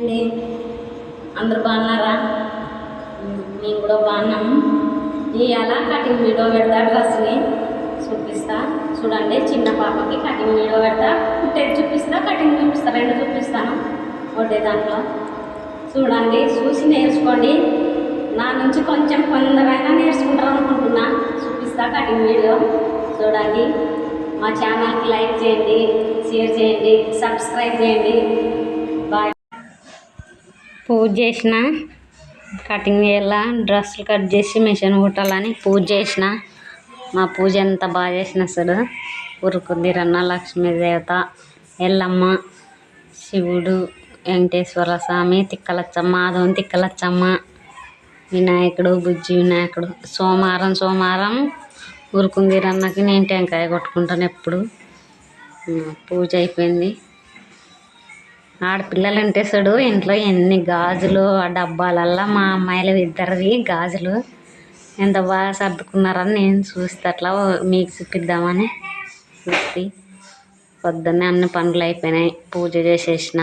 అండి. అందరు బాగున్నారా? మేము కూడా బాగున్నాము ఇవాళ కటింగ్ వీడియో పెడతా డ్రెస్ని చూపిస్తా. చూడండి చిన్న పాపకి కటింగ్ వీడియో పెడతా. కుట్టేది చూపిస్తా కటింగ్ చూపిస్తా. రెండు చూపిస్తాను. ఒకటే దాంట్లో. చూడండి చూసి నేర్చుకోండి. నా నుంచి కొంచెం కొందరైనా నేర్చుకుంటారు అనుకుంటున్నా. చూపిస్తా కటింగ్ వీడియో చూడండి మా ఛానల్కి లైక్ చేయండి షేర్ చేయండి సబ్స్క్రైబ్ చేయండి. పూజ చేసిన కటింగ్ చేయాల డ్రెస్సులు కట్ చేసి మిషన్ కుట్టాలని పూజ చేసిన. మా పూజ ఎంత బాగా చేసిన అసలు లక్ష్మీ లక్ష్మీదేవత ఎల్లమ్మ శివుడు వెంకటేశ్వర స్వామి తిక్కలచ్చమ్మ ఆదోని తిక్కలచ్చమ్మ వినాయకుడు బుజ్జి వినాయకుడు. సోమవారం సోమవారం ఉరుకుందిరన్నకి నేను టెంకాయ కొట్టుకుంటాను ఎప్పుడు. పూజ అయిపోయింది. ఆడపిల్లలు అంటే చూడు ఇంట్లో ఎన్ని గాజులు ఆ డబ్బాలల్లా మా అమ్మాయిలు ఇద్దరివి గాజులు. ఎంత బాగా సర్దుకున్నారని నేను చూస్తే అట్లా మీకు చూపిద్దామని చూసి పొద్దున్నే అన్ని పనులు అయిపోయినాయి. పూజ చేసేసిన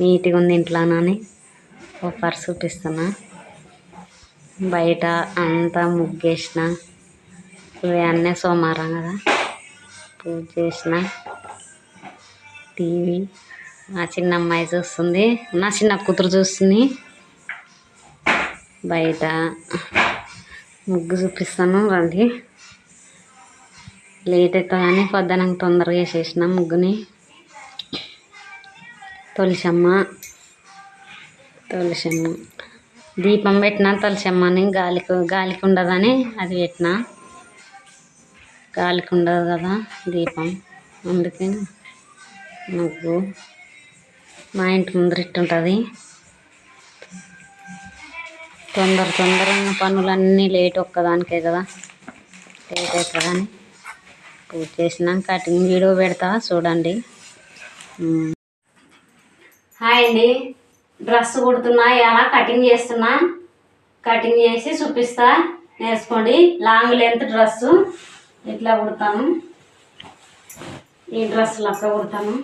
నీట్గా ఉంది ఇంట్లోనని ఒక పర్సు చూపిస్తున్నా. బయట అంతా ముగ్గేసిన. ఇవన్నీ సోమవారం కదా. పూజ చేసిన. టీవీ నా చిన్న అమ్మాయి చూస్తుంది. నా చిన్న కూతురు చూస్తుంది. బయట ముగ్గు చూపిస్తాను రండి. లేట్ అవుతుందని పొద్దున తొందరగా వేసేసిన ముగ్గుని. తులసమ్మ తులసమ్మ దీపం పెట్టిన తులసమ్మని గాలికి గాలికి ఉండదని అది పెట్టిన. గాలికి ఉండదు కదా దీపం. అందుకని ముగ్గు. మా ఇంటి ముందర ఇట్టుంటుంది తొందర తొందరగా పనులన్నీ లేట్ ఒక్కదానికే కదా. లేట్ అవుతుందని పూజ చేసినాక కటింగ్ వీడియో పెడతా చూడండి. హాయ్ అండి. డ్రెస్ కుడుతున్నా ఎలా కటింగ్ చేస్తున్నా? కటింగ్ చేసి చూపిస్తా. నేర్చుకోండి. లాంగ్ లెంత్ డ్రెస్సు ఇట్లా కుడతాను? ఈ డ్రెస్ లెక్క కుడతాను.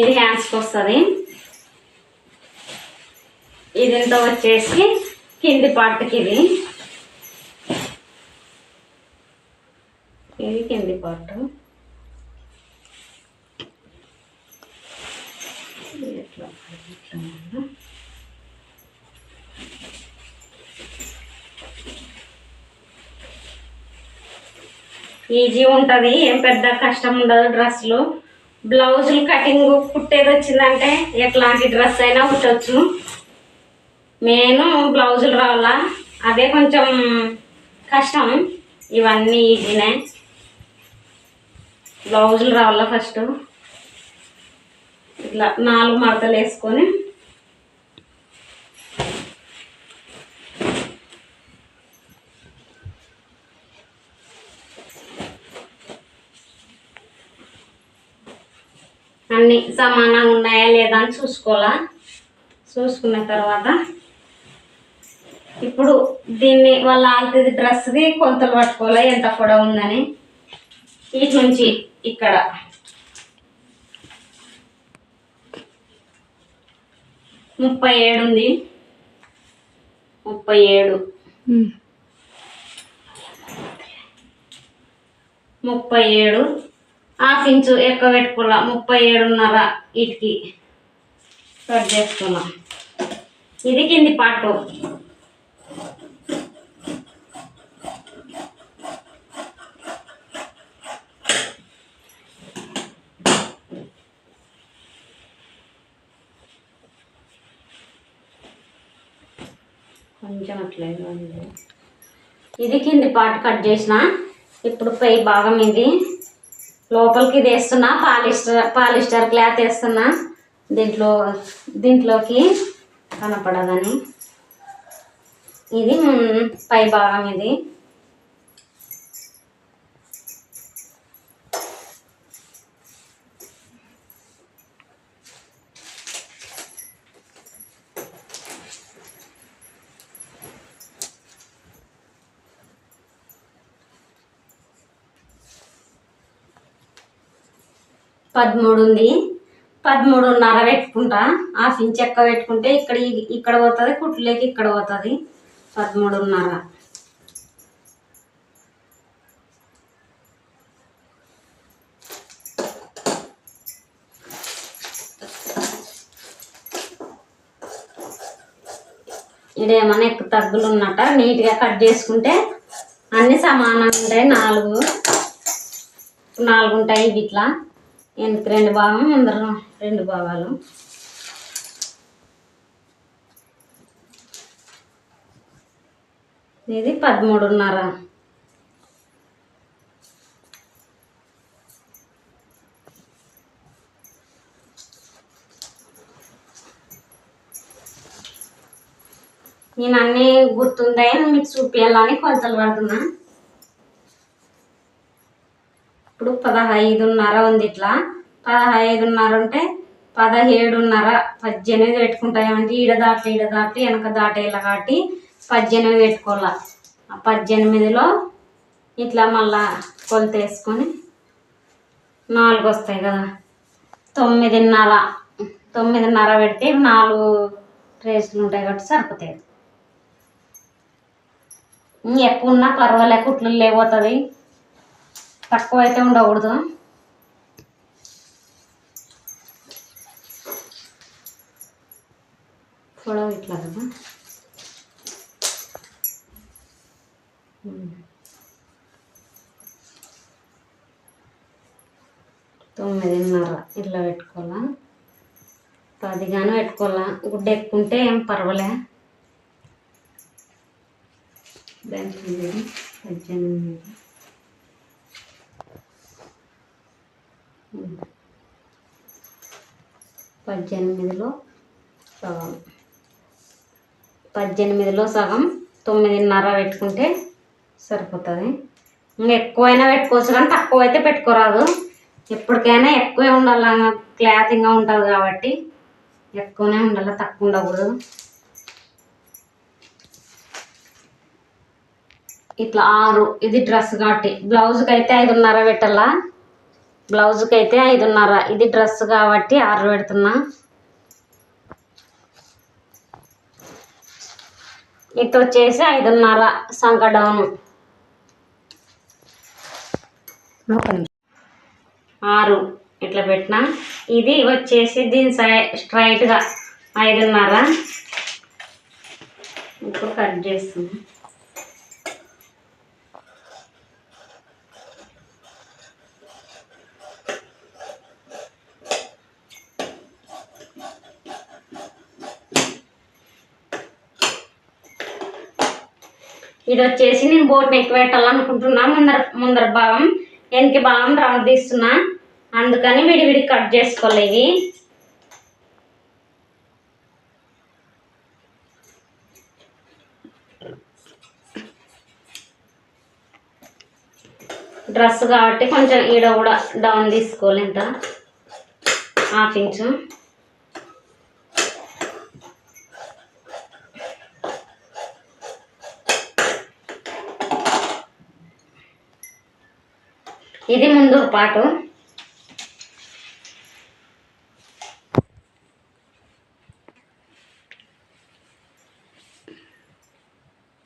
ఇది హ్యాండ్స్కి వస్తుంది. ఇది ఇంత వచ్చేసి కింది పార్ట్కి ఇది. ఇది కింది పార్ట్ ఇట్లా ఇట్లా. ఈజీ ఉంటుంది ఏం పెద్ద కష్టం ఉండదు డ్రెస్సులు. బ్లౌజులు కటింగ్ కుట్టేది వచ్చిందంటే ఎట్లాంటి డ్రెస్ అయినా కుట్టచ్చు. నేను బ్లౌజులు రావాలా? అదే కొంచెం కష్టం. ఇవన్నీ ఈజీనే. బ్లౌజులు రావాలా ఫస్ట్? ఇట్లా నాలుగు మడతలు వేసుకొని అన్నీ సమానంగా ఉన్నాయా లేదా అని చూసుకోవాలా? చూసుకున్న తర్వాత ఇప్పుడు దీన్ని వాళ్ళ ఆల్తది డ్రెస్ది కొలతలు పట్టుకోవాలి? ఎంత పొడవు ఉందని? ఇటు నుంచి ఇక్కడ. ముప్పై ఏడు ఉంది. ముప్పై ఏడు. ముప్పై ఏడు. హాఫ్ ఇంచు ఎక్కువ పెట్టుకున్నా ముప్పై ఏడున్నర ఇటుకి కట్ చేసుకున్నాం. ఇది కింది పాటు కొంచెం అట్లేదు ఇది కింది పార్ట్ కట్ చేసిన. ఇప్పుడు పై భాగం ఇది. లోపలికి ఇది వేస్తున్నా పాలిస్టర్ పాలిస్టర్ క్లాత్ వేస్తున్నా. దీంట్లో దీంట్లోకి కనపడదని. ఇది పై భాగం ఇది. పదమూడు ఉంది పదమూడున్నర పెట్టుకుంటా. హాఫ్ ఇంచ్ ఎక్కువ పెట్టుకుంటే ఇక్కడ ఇక్కడ పోతుంది కుట్లేకి ఇక్కడ పోతుంది. పదమూడున్నర. ఇదేమన్నా ఎక్కువ తగ్గులు ఉన్నట్ట నీట్గా కట్ చేసుకుంటే అన్నీ సమానంగా ఉంటాయి. నాలుగు నాలుగు ఉంటాయి ఇట్లా. వెనక్కి రెండు భాగం ఎందరం రెండు భాగాలు. ఇది పదమూడున్నర. నేను అన్నీ గుర్తుంటాయని మీకు చూపించాలని కొలతలు పడుతున్నా. ఇప్పుడు పదహైదున్నర ఉంది ఇట్లా. పదహైదున్నర ఉంటే పదహేడున్నర పద్దెనిమిది పెట్టుకుంటామంటే ఈడ దాటి ఈడ దాటి వెనక దాటేలా కాబట్టి పద్దెనిమిది పెట్టుకోవాలా. ఆ పద్దెనిమిదిలో ఇట్లా మళ్ళా కొలత వేసుకొని నాలుగు వస్తాయి కదా. తొమ్మిదిన్నర తొమ్మిదిన్నర పెడితే నాలుగు ట్రేస్లు ఉంటాయి కాబట్టి సరిపోతాయి. ఎక్కువ ఉన్నా పర్వాలే కుట్లు లేకపోతుంది తక్కువ అయితే ఉండకూడదు. పొడవు ఇట్లా కదా. తొమ్మిదిన్నర ఇట్లా పెట్టుకోవాలా. పది కానీ పెట్టుకోవాలా. గుడ్డ ఎక్కుంటే ఏం పర్వాలే. పద్దెనిమిది పద్దెనిమిది ఉమ్. పద్దెనిమిదిలో సగం. పద్దెనిమిదిలో సగం తొమ్మిదిన్నర పెట్టుకుంటే సరిపోతుంది. ఇంకా ఎక్కువైనా పెట్టుకోవచ్చు కానీ తక్కువ అయితే పెట్టుకోరాదు. ఎప్పటికైనా ఎక్కువే ఉండాలి క్లాతింగ్గా ఉంటుంది కాబట్టి ఎక్కువనే ఉండాలి తక్కువ ఉండకూడదు. ఇట్లా ఆరు ఇది డ్రెస్ కాబట్టి. బ్లౌజ్కి అయితే ఐదున్నర పెట్టాలా? బ్లౌజ్కి అయితే ఐదున్నర. ఇది డ్రెస్ కాబట్టి ఆరు పెడుతున్నా. ఇటు వచ్చేసి ఐదున్నర సంక డౌన్ ఆరు ఇట్లా పెట్టిన. ఇది వచ్చేసి దీని సై స్ట్రైట్గా ఐదున్నర. ఇప్పుడు కట్ చేస్తున్నా. ఇది వచ్చేసి నేను బోట్ నెక్ పెట్టాలనుకుంటున్నా ముందర ముందర భాగం వెనక భాగం రౌండ్ తీస్తున్నా. అందుకని విడివిడి కట్ చేసుకోవాలి ఇవి. డ్రెస్ కాబట్టి కొంచెం ఈడ కూడా డౌన్ తీసుకోవాలి ఇంత. Half inch. ఇది ముందు పాటు.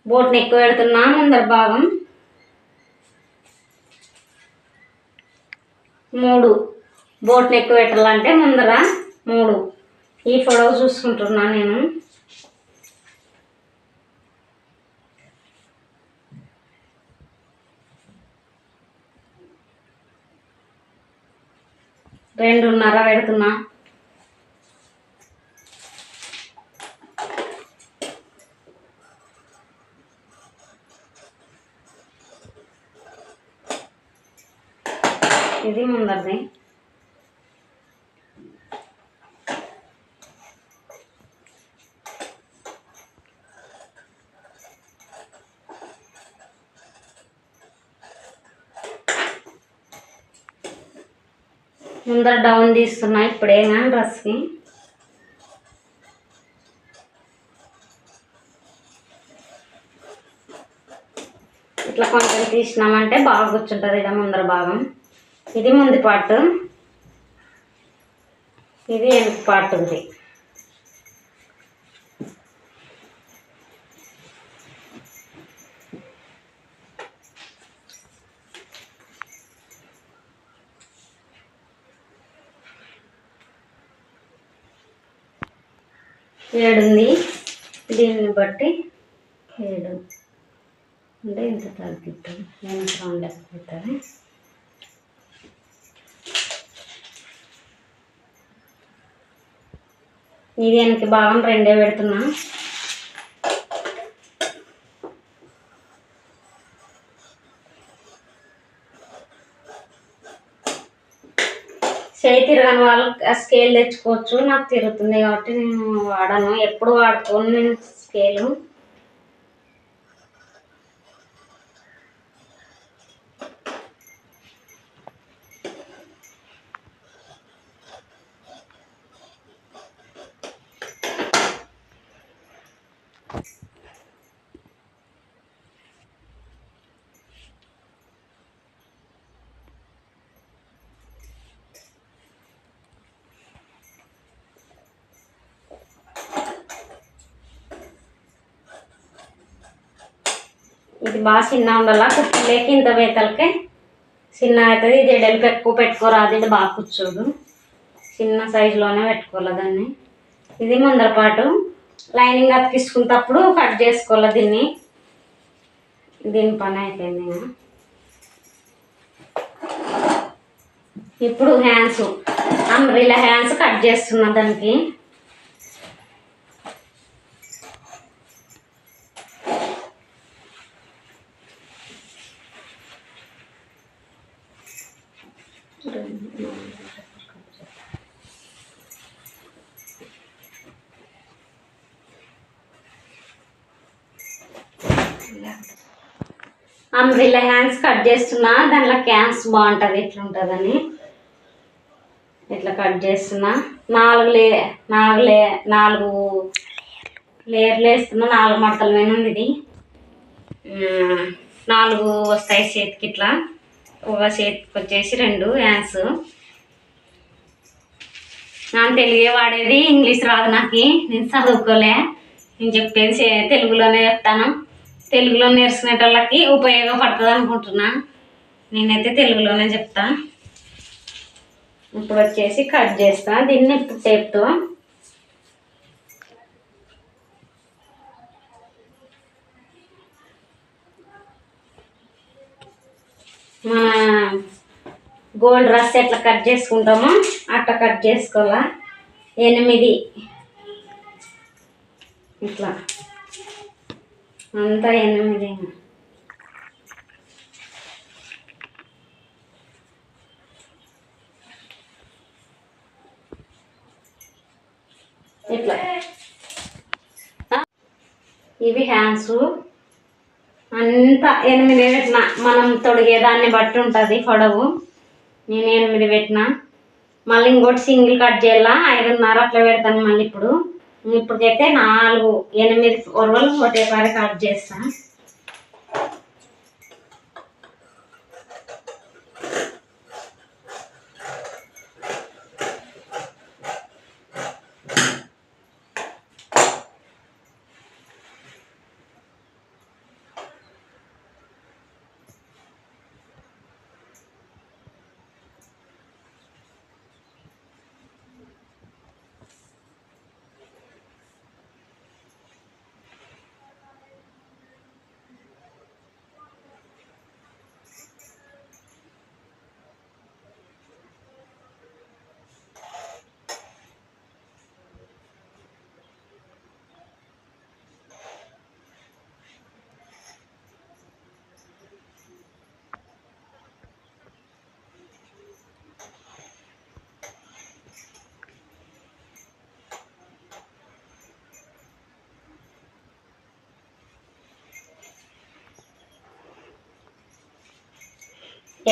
బోట్ని ఎక్కువ పెడుతున్నా ముందర భాగం. మూడు. బోట్ని ఎక్కువ పెట్టాలంటే ముందర మూడు. ఈ పొడవు చూసుకుంటున్నా నేను. రెండున్నర పెడుతున్నా. ఇది ముందరిది. ముందర డౌన్ తీస్తున్నా ఇప్పుడేనా డ్రెస్కి ఇట్లా కొంచెం తీసినామంటే బాగా కూర్చుంటుంది ఇక ముందర భాగం. ఇది ముందు పార్ట్ ఇది వెనక పార్ట్ ఉంది. ఏడుంది. దీన్ని బట్టి ఏడు. అంటే ఇంత తగ్గిద్దాం. నేను సౌండ్ లేకపోతుంది ఇది వెనక్కి భాగం రెండే పెడుతున్నా. చేయి తిరగని వాళ్ళు స్కేల్ తెచ్చుకోవచ్చు. నాకు తిరుగుతుంది కాబట్టి నేను వాడను. ఎప్పుడు వాడుకోను నేను స్కేలు ఇది బాగా చిన్న ఉండాల? కుట్టులేకి ఇంత వేతలకే. చిన్న అవుతుంది ఇది ఎడలు ఎక్కువ పెట్టుకోరాదు ఇది బాగా కూర్చోదు చిన్న సైజులోనే పెట్టుకోవాలి దాన్ని. ఇది ముందర పాటు లైనింగ్ అతికించుకున్నప్పుడు కట్ చేసుకోవాలి దీన్ని. దీని పని అయిపోయింది ఇప్పుడు హ్యాండ్స్ అంబ్రిలా హ్యాండ్స్ కట్ చేస్తున్నా దానికి. అంబ్రిల్లా హ్యాండ్స్ కట్ చేస్తున్నా దాంట్లో క్యాన్స్ బాగుంటుంది ఇట్లుంటుందని ఇట్లా కట్ చేస్తున్నా. నాలుగు లే నాలుగు లే నాలుగు లేయర్లు వేస్తున్నా నాలుగు మడతల మీద ఉంది ఇది. నాలుగు వస్తాయి చేతికి ఇట్లా. ఒక చేతికి వచ్చేసి రెండు హ్యాండ్స్ నాకు తెలుగే వాడేది ఇంగ్లీష్ రాదు నాకు నేను చదువుకోలే. నేను చెప్పేది తెలుగులోనే చెప్తాను. తెలుగులో నేర్చుకునేటోళ్ళకి ఉపయోగపడుతుంది అనుకుంటున్నా. నేనైతే తెలుగులోనే చెప్తా ఇప్పుడు వచ్చేసి కట్ చేస్తా. దీన్ని ఇప్పుడు టేప్తో మన గోల్డ్ రస్ ఎట్లా కట్ చేసుకుంటామో అట్లా కట్ చేసుకోవాలా? ఎనిమిది. ఇట్లా. అంతా ఎనిమిది. ఇట్లా. ఇవి హ్యాండ్స్. అంతా ఎనిమిది పెట్టిన. మనం తొడిగేదాన్ని బట్టి ఉంటుంది పొడవు. నేను ఎనిమిది పెట్టిన. మళ్ళీ ఇంకోటి సింగిల్ కట్ చేయాలా? ఐదున్నర అట్లా పెడతాను మళ్ళీ ఇప్పుడు. ఇప్పటికైతే నాలుగు ఎనిమిది ఒరవలు ఒకటే పారి కట్ చేస్తాను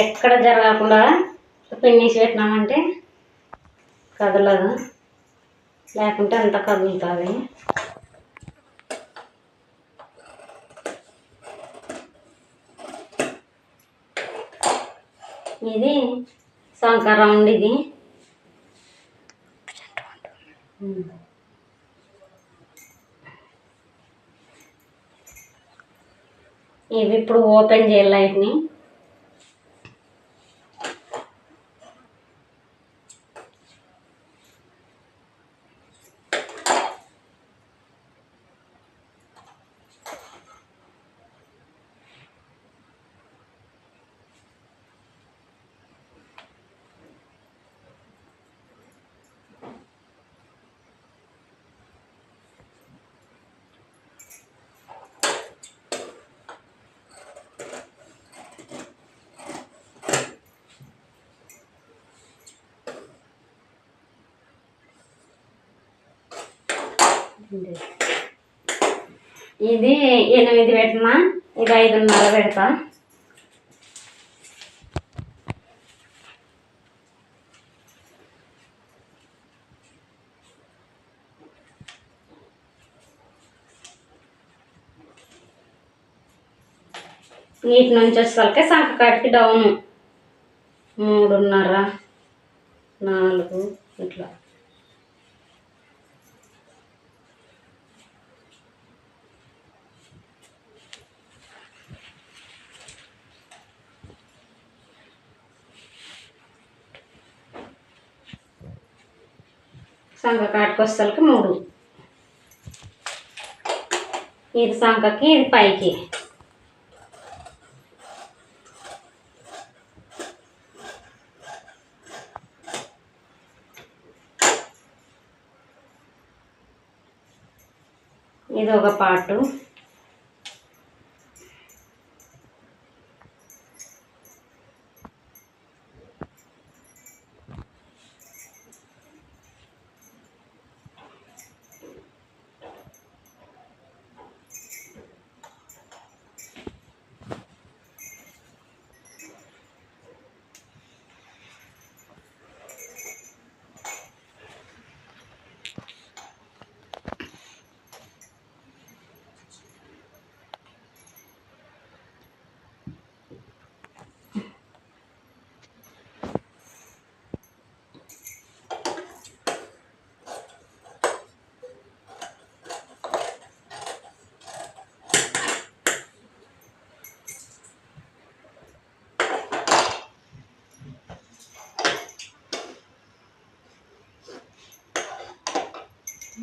ఎక్కడ జరగకుండా పిన్నిసి పెట్టినామంటే కదలదు. లేకుంటే అంత కదులుతుంది. ఇది సంక రౌండ్ ఇది. ఇవి ఇప్పుడు ఓపెన్ చేయాలి లైట్ని. ఇది ఎనిమిది పెట్టమా? ఇది ఐదున్నర పెడతా. నీటి నుంచి వచ్చేసరికి సంకకాటికి డౌన్. మూడున్నర నాలుగు ఇట్లా. సంఖ కాటుకొస్తలకి మూడు. ఇది సంఖకి ఇది పైకి. ఇది ఒక పాటు.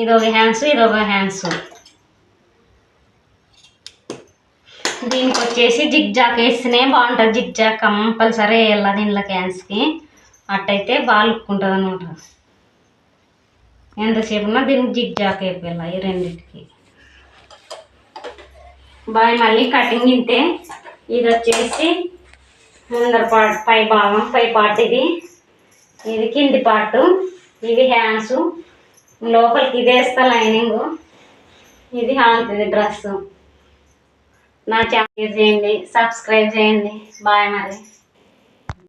ఇది ఒక హ్యాండ్స్ ఇది ఒక హ్యాండ్స్. దీనికి వచ్చేసి జిగ్ జాక్ వేస్తేనే బాగుంటుంది. జిగ్ జాక్ కంపల్సరీ వేయాలి దీనిలో హ్యాండ్స్కి అట్టయితే బాగా లుక్ ఉంటుంది అనమాట ఎంతసేపు ఉన్నా దీనికి జిగ్ జాక్ అయిపోయాలి ఈ రెండింటికి. బాయ్ మళ్ళీ కటింగ్ ఇంతే. ఇది వచ్చేసి ముందర పార్ట్ పై భాగం పై పార్ట్ ఇది. ఇది కింది పార్ట్. ఇవి హ్యాండ్స్. లోపలికి ఇది వేస్తా లైనింగ్. ఇది హాంతుంది డ్రెస్ నా ఛానల్ చేయండి సబ్స్క్రైబ్ చేయండి. బాయ్ మరి.